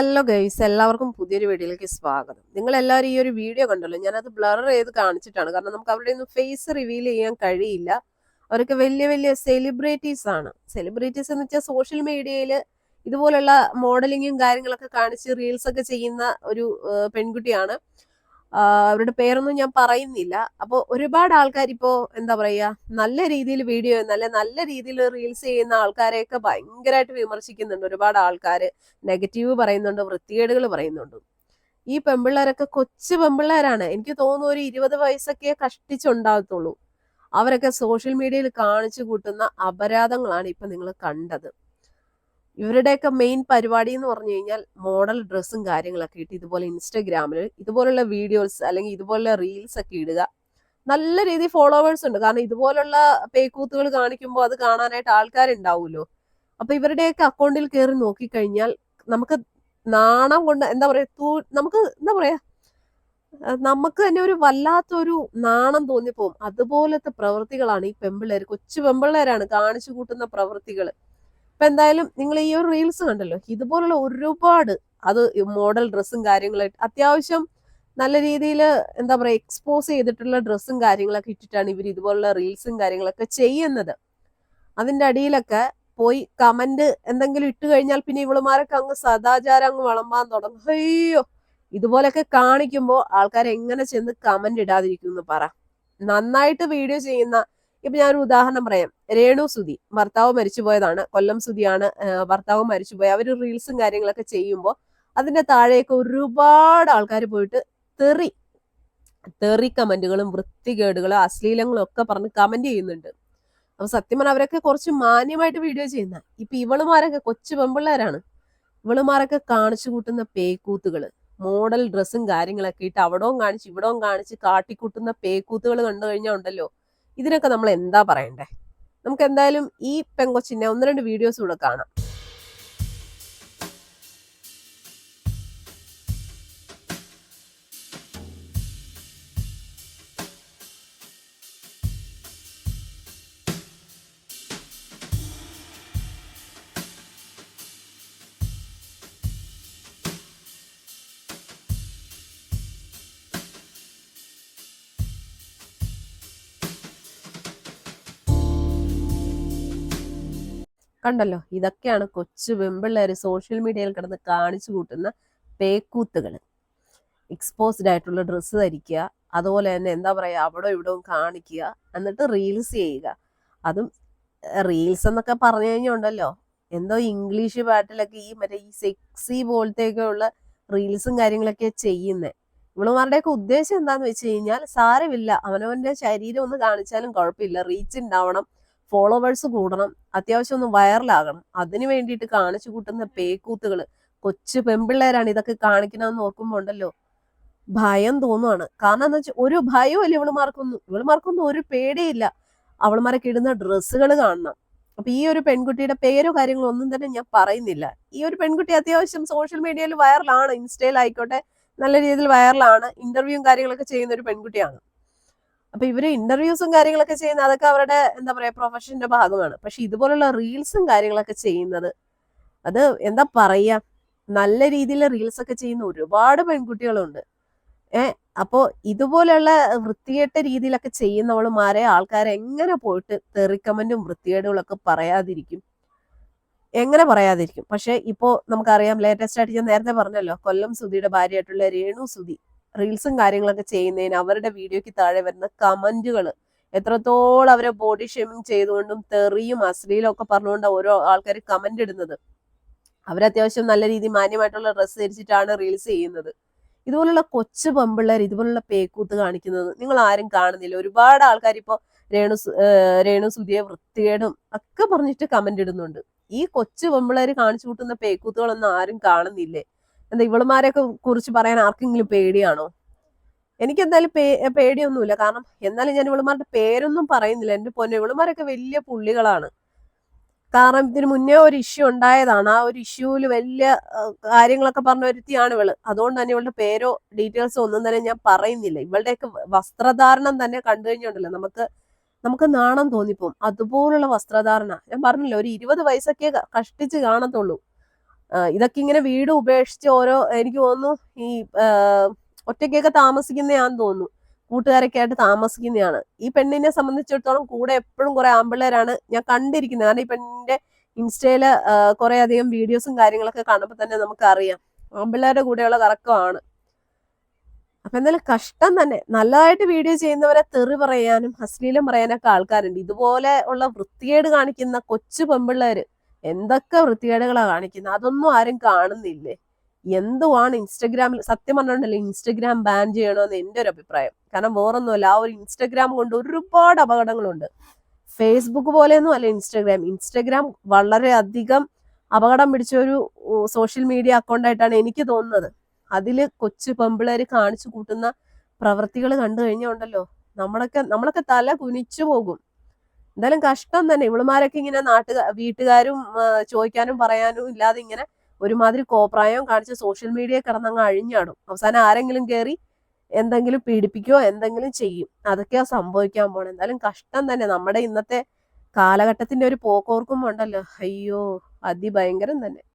Hello guys എല്ലാവർക്കും പുതിയൊരു വീഡിയോയിലേക്ക് സ്വാഗതം. നിങ്ങൾ എല്ലാവരും ഈ ഒരു വീഡിയോ കണ്ടല്ലോ? ഞാനത് ബ്ലർ ചെയ്ത് കാണിച്ചിട്ടാണ്. കാരണം നമുക്ക് അവരുടെ ഒന്നും ഫേസ് റിവീൽ ചെയ്യാൻ കഴിയില്ല. അവരൊക്കെ വലിയ വലിയ സെലിബ്രിറ്റീസ് ആണ്. സെലിബ്രിറ്റീസ് എന്ന് വെച്ചാൽ സോഷ്യൽ മീഡിയയിൽ ഇതുപോലുള്ള മോഡലിങ്ങും കാര്യങ്ങളൊക്കെ കാണിച്ച് റീൽസ് ഒക്കെ ചെയ്യുന്ന ഒരു പെൺകുട്ടിയാണ്. അവരുടെ പേരൊന്നും ഞാൻ പറയുന്നില്ല. അപ്പോൾ ഒരുപാട് ആൾക്കാർ ഇപ്പോൾ എന്താ പറയുക നല്ല രീതിയിൽ വീഡിയോ നല്ല നല്ല രീതിയിൽ റീൽസ് ചെയ്യുന്ന ആൾക്കാരെയൊക്കെ ഭയങ്കരമായിട്ട് വിമർശിക്കുന്നുണ്ട്. ഒരുപാട് ആൾക്കാർ നെഗറ്റീവ് പറയുന്നുണ്ട് വൃത്തികേടുകൾ പറയുന്നുണ്ട്. ഈ പെമ്പിള്ളേരൊക്കെ കൊച്ചു പെമ്പിള്ളേരാണ്. എനിക്ക് തോന്നുന്നു ഒരു ഇരുപത് വയസ്സൊക്കെ കഷ്ടിച്ചുണ്ടാകത്തുള്ളൂ. അവരൊക്കെ സോഷ്യൽ മീഡിയയിൽ കാണിച്ചു കൂട്ടുന്ന അപരാധങ്ങളാണ് ഇപ്പൊ നിങ്ങൾ കണ്ടത്. ഇവരുടെയൊക്കെ മെയിൻ പരിപാടി എന്ന് പറഞ്ഞു കഴിഞ്ഞാൽ മോഡൽ ഡ്രസ്സും കാര്യങ്ങളൊക്കെ ഇട്ട് ഇതുപോലെ ഇൻസ്റ്റഗ്രാമിൽ ഇതുപോലുള്ള വീഡിയോസ് അല്ലെങ്കിൽ ഇതുപോലുള്ള റീൽസ് ഒക്കെ ഇടുക. നല്ല രീതിയിൽ ഫോളോവേഴ്സ് ഉണ്ട്. കാരണം ഇതുപോലുള്ള പേക്കൂത്തുകൾ കാണിക്കുമ്പോൾ അത് കാണാനായിട്ട് ആൾക്കാരുണ്ടാവുമല്ലോ അപ്പൊ ഇവരുടെയൊക്കെ അക്കൗണ്ടിൽ കയറി നോക്കിക്കഴിഞ്ഞാൽ നമുക്ക് നാണം കൊണ്ട് എന്താ പറയാ തൂ നമുക്ക് എന്താ പറയാ നമുക്ക് തന്നെ ഒരു വല്ലാത്തൊരു നാണം തോന്നിപ്പോവും. അതുപോലത്തെ പ്രവൃത്തികളാണ് ഈ പെമ്പിള്ളേർ കൊച്ചു പെമ്പിള്ളേരാണ് കാണിച്ചു കൂട്ടുന്ന പ്രവൃത്തികൾ ഇപ്പൊ എന്തായാലും നിങ്ങൾ ഈ ഒരു റീൽസ് കണ്ടല്ലോ ഇതുപോലുള്ള ഒരുപാട് അത് മോഡൽ ഡ്രസ്സും കാര്യങ്ങളായിട്ട് അത്യാവശ്യം നല്ല രീതിയിൽ എന്താ പറയുക എക്സ്പോസ് ചെയ്തിട്ടുള്ള ഡ്രസ്സും കാര്യങ്ങളൊക്കെ ഇട്ടിട്ടാണ് ഇവർ ഇതുപോലുള്ള റീൽസും കാര്യങ്ങളൊക്കെ ചെയ്യുന്നത്. അതിന്റെ അടിയിലൊക്കെ പോയി കമന്റ് എന്തെങ്കിലും ഇട്ട് കഴിഞ്ഞാൽ പിന്നെ ഇവളുമാരൊക്കെ അങ്ങ് സദാചാരം അങ്ങ് വളമ്പാൻ തുടങ്ങും. അയ്യോ ഇതുപോലൊക്കെ കാണിക്കുമ്പോൾ ആൾക്കാർ എങ്ങനെ ചെന്ന് കമന്റ് ഇടാതിരിക്കും എന്ന് പറ. നന്നായിട്ട് വീഡിയോ ചെയ്യുന്ന ഇപ്പൊ ഞാനൊരു ഉദാഹരണം പറയാം. രേണു സുധി ഭർത്താവ് മരിച്ചുപോയതാണ്. കൊല്ലം സുധിയാണ് ആഹ് ഭർത്താവ് മരിച്ചുപോയി. അവർ റീൽസും കാര്യങ്ങളൊക്കെ ചെയ്യുമ്പോൾ അതിന്റെ താഴെയൊക്കെ ഒരുപാട് ആൾക്കാർ പോയിട്ട് തെറി തെറി കമന്റുകളും വൃത്തികേടുകളും അശ്ലീലങ്ങളും ഒക്കെ പറഞ്ഞ് കമന്റ് ചെയ്യുന്നുണ്ട്. അപ്പൊ സത്യം പറഞ്ഞാൽ അവരൊക്കെ കുറച്ച് മാന്യമായിട്ട് വീഡിയോ ചെയ്യുന്ന ഇപ്പൊ ഇവളുമാരൊക്കെ കൊച്ചു പെമ്പിള്ളേരാണ് ഇവളുമാരൊക്കെ കാണിച്ചു കൂട്ടുന്ന പേക്കൂത്തുകൾ മോഡൽ ഡ്രസ്സും കാര്യങ്ങളൊക്കെ ഇട്ട് അവിടവും കാണിച്ച് ഇവിടവും കാണിച്ച് കാട്ടിക്കൂട്ടുന്ന പേക്കൂത്തുകൾ കണ്ടു കഴിഞ്ഞാൽ ഉണ്ടല്ലോ. ഇതിനൊക്കെ നമ്മൾ എന്താ പറയണ്ടേ? നമുക്ക് എന്തായാലും ഈ പെങ്കൊച്ചിന്റെ ഒന്ന് രണ്ട് വീഡിയോസ് കൂടെ കാണാം. കണ്ടല്ലോ? ഇതൊക്കെയാണ് കൊച്ചു വെമ്പിള്ളേർ സോഷ്യൽ മീഡിയയിൽ കിടന്ന് കാണിച്ചു കൂട്ടുന്ന പേക്കൂത്തുകൾ എക്സ്പോസ്ഡ് ആയിട്ടുള്ള ഡ്രസ്സ് ധരിക്കുക അതുപോലെ തന്നെ എന്താ പറയുക അവിടെ ഇവിടവും കാണിക്കുക എന്നിട്ട് റീൽസ് ചെയ്യുക. അതും റീൽസ് എന്നൊക്കെ പറഞ്ഞു കഴിഞ്ഞാൽ ഉണ്ടല്ലോ എന്തോ ഇംഗ്ലീഷ് പാട്ടിലൊക്കെ ഈ മറ്റേ ഈ സെക്സി പോലത്തെയൊക്കെ ഉള്ള റീൽസും കാര്യങ്ങളൊക്കെ ചെയ്യുന്നേ. ഇവളുമാരുടെയൊക്കെ ഉദ്ദേശം എന്താന്ന് വെച്ച് കഴിഞ്ഞാൽ സാരമില്ല. അവനവന്റെ ശരീരം ഒന്ന് കാണിച്ചാലും കുഴപ്പമില്ല. റീച്ച് ഉണ്ടാവണം ഫോളോവേഴ്സ് കൂടണം അത്യാവശ്യം ഒന്ന് വൈറലാകണം. അതിനു വേണ്ടിയിട്ട് കാണിച്ചു കൂട്ടുന്ന പേക്കൂത്തുകൾ കൊച്ചു പെമ്പിള്ളേരാണ് ഇതൊക്കെ കാണിക്കണമെന്ന് നോക്കുമ്പോൾ ഉണ്ടല്ലോ. ഭയം തോന്നുവാണ്. കാരണം എന്താ വെച്ചാൽ ഒരു ഭയവും ഇല്ല ഇവളുമാർക്കൊന്നും. ഇവളുമാർക്കൊന്നും ഒരു പേടിയില്ല. അവളുമാരൊക്കെ ഇടുന്ന ഡ്രസ്സുകൾ കാണണം. അപ്പൊ ഈ ഒരു പെൺകുട്ടിയുടെ പേരോ കാര്യങ്ങളോ ഒന്നും തന്നെ ഞാൻ പറയുന്നില്ല. ഈ ഒരു പെൺകുട്ടി അത്യാവശ്യം സോഷ്യൽ മീഡിയയിൽ വൈറലാണ്. ഇൻസ്റ്റയിൽ ആയിക്കോട്ടെ നല്ല രീതിയിൽ വൈറലാണ്. ഇന്റർവ്യൂവും കാര്യങ്ങളൊക്കെ ചെയ്യുന്ന ഒരു പെൺകുട്ടിയാണ്. അപ്പൊ ഇവർ ഇന്റർവ്യൂസും കാര്യങ്ങളൊക്കെ ചെയ്യുന്ന അതൊക്കെ അവരുടെ എന്താ പറയാ പ്രൊഫഷന്റെ ഭാഗമാണ്. പക്ഷെ ഇതുപോലുള്ള റീൽസും കാര്യങ്ങളൊക്കെ ചെയ്യുന്നത് അത് എന്താ പറയാ നല്ല രീതിയിൽ റീൽസ് ഒക്കെ ചെയ്യുന്ന ഒരുപാട് പെൺകുട്ടികളുണ്ട്. ഏ അപ്പോ ഇതുപോലെയുള്ള വൃത്തികെട്ട രീതിയിലൊക്കെ ചെയ്യുന്നവളുമാരെ ആൾക്കാരെ എങ്ങനെ പോയിട്ട് തെറിക്കമന്റും വൃത്തികേടുകളും ഒക്കെ പറയാതിരിക്കും? എങ്ങനെ പറയാതിരിക്കും? പക്ഷെ ഇപ്പോ നമുക്കറിയാം ലേറ്റസ്റ്റ് ആയിട്ട് ഞാൻ നേരത്തെ പറഞ്ഞല്ലോ കൊല്ലം സുധിയുടെ ഭാര്യയായിട്ടുള്ള രേണു സുധി. റീൽസും കാര്യങ്ങളൊക്കെ ചെയ്യുന്നതിന് അവരുടെ വീഡിയോയ്ക്ക് താഴെ വരുന്ന കമന്റുകൾ എത്രത്തോളം അവരെ ബോഡി ഷേമിങ് ചെയ്തുകൊണ്ടും തെറിയും അശ്ലീലും ഒക്കെ പറഞ്ഞുകൊണ്ടാണ് ഓരോ ആൾക്കാർ കമന്റ് ഇടുന്നത്. അവരത്യാവശ്യം നല്ല രീതിയിൽ മാന്യമായിട്ടുള്ള ഡ്രസ്സ് ധരിച്ചിട്ടാണ് റീൽസ് ചെയ്യുന്നത്. ഇതുപോലുള്ള കൊച്ചു പെമ്പിള്ളേർ ഇതുപോലുള്ള പേക്കൂത്ത് കാണിക്കുന്നത് നിങ്ങൾ ആരും കാണുന്നില്ല. ഒരുപാട് ആൾക്കാർ ഇപ്പോൾ രേണു രേണു സുധിയെ വൃത്തികേടും ഒക്കെ പറഞ്ഞിട്ട് കമന്റ് ഇടുന്നുണ്ട്. ഈ കൊച്ചു പെമ്പിള്ളേർ കാണിച്ചു കൂട്ടുന്ന പേക്കൂത്തുകളൊന്നും ആരും കാണുന്നില്ലേ? എന്താ ഇവളുമാരെയൊക്കെ കുറിച്ച് പറയാൻ ആർക്കെങ്കിലും പേടിയാണോ? എനിക്ക് എന്തായാലും പേ പേടിയൊന്നുമില്ല. കാരണം എന്നാലും ഞാൻ ഇവളുമാരുടെ പേരൊന്നും പറയുന്നില്ല. എന്റെ പൊന്നെ ഇവളുമാരൊക്കെ വലിയ പുള്ളികളാണ്. കാരണം ഇതിന് മുന്നേ ഒരു ഇഷ്യൂ ഉണ്ടായതാണ്. ആ ഒരു ഇഷ്യൂവിൽ വലിയ കാര്യങ്ങളൊക്കെ പറഞ്ഞു വരുത്തിയാണ് ഇവൾ. അതുകൊണ്ട് തന്നെ ഇവളുടെ പേരോ ഡീറ്റെയിൽസോ ഒന്നും തന്നെ ഞാൻ പറയുന്നില്ല. ഇവളുടെയൊക്കെ വസ്ത്രധാരണം തന്നെ കണ്ടു കഴിഞ്ഞുണ്ടല്ലോ നമുക്ക് നമുക്ക് നാണം തോന്നിപ്പോവും. അതുപോലുള്ള വസ്ത്രധാരണ. ഞാൻ പറഞ്ഞില്ല ഒരു ഇരുപത് വയസ്സൊക്കെ കഷ്ടിച്ച് കാണത്തുള്ളൂ. ഇതൊക്കെ ഇങ്ങനെ വീട് ഉപേക്ഷിച്ച് ഓരോ എനിക്ക് തോന്നുന്നു ഈ ഒറ്റയ്ക്കൊക്കെ താമസിക്കുന്നതാന്ന് തോന്നുന്നു. കൂട്ടുകാരൊക്കെ ആയിട്ട് താമസിക്കുന്നതാണ് ഈ പെണ്ണിനെ സംബന്ധിച്ചിടത്തോളം കൂടെ എപ്പോഴും കുറെ ആമ്പിള്ളേരാണ് ഞാൻ കണ്ടിരിക്കുന്നത്. കാരണം ഈ പെണ്ണിന്റെ ഇൻസ്റ്റയിൽ കുറെ അധികം വീഡിയോസും കാര്യങ്ങളൊക്കെ കാണുമ്പോൾ തന്നെ നമുക്ക് അറിയാം ആമ്പിള്ളേരുടെ കൂടെയുള്ള കറക്കമാണ്. അപ്പൊ എന്തായാലും കഷ്ടം തന്നെ. നല്ലതായിട്ട് വീഡിയോ ചെയ്യുന്നവരെ തെറി പറയാനും അശ്ലീലം പറയാനൊക്കെ ആൾക്കാരുണ്ട്. ഇതുപോലെ ഉള്ള വൃത്തികേട് കാണിക്കുന്ന കൊച്ചു പെമ്പിള്ളേര് എന്തൊക്കെ വൃത്തികേടുകളാ കാണിക്കുന്നത് അതൊന്നും ആരും കാണുന്നില്ലേ? എന്തുവാണ് ഇൻസ്റ്റഗ്രാമിൽ സത്യം പറഞ്ഞിട്ടുണ്ടല്ലോ ഇൻസ്റ്റഗ്രാം ബാൻ ചെയ്യണമെന്ന് എന്റെ ഒരു അഭിപ്രായം. കാരണം വേറൊന്നുമല്ല ആ ഒരു ഇൻസ്റ്റഗ്രാം കൊണ്ട് ഒരുപാട് അപകടങ്ങളുണ്ട്. ഫേസ്ബുക്ക് പോലെയൊന്നും അല്ല ഇൻസ്റ്റഗ്രാം. ഇൻസ്റ്റഗ്രാം വളരെ അധികം അപകടം പിടിച്ച ഒരു സോഷ്യൽ മീഡിയ അക്കൗണ്ടായിട്ടാണ് എനിക്ക് തോന്നുന്നത്. അതിൽ കൊച്ചു പെമ്പിളേര് കാണിച്ചു കൂട്ടുന്ന പ്രവൃത്തികൾ കണ്ടു കഴിഞ്ഞുണ്ടല്ലോ നമ്മളൊക്കെ നമ്മളൊക്കെ തല കുനിച്ചു പോകും. എന്തായാലും കഷ്ടം തന്നെ. ഇവളുമാരൊക്കെ ഇങ്ങനെ നാട്ടുകാർ വീട്ടുകാരും ചോദിക്കാനും പറയാനും ഇല്ലാതെ ഇങ്ങനെ ഒരുമാതിരി കോപ്രായം കാണിച്ച് സോഷ്യൽ മീഡിയ കിടന്നങ്ങ് അഴിഞ്ഞാടും. അവസാനം ആരെങ്കിലും കയറി എന്തെങ്കിലും പീഡിപ്പിക്കുകയോ എന്തെങ്കിലും ചെയ്യും. അതൊക്കെയാ സംഭവിക്കാൻ പോണേ. എന്തായാലും കഷ്ടം തന്നെ. നമ്മുടെ ഇന്നത്തെ കാലഘട്ടത്തിന്റെ ഒരു പോക്കോർക്കും ഉണ്ടല്ലോ. അയ്യോ അതിഭയങ്കരം തന്നെ.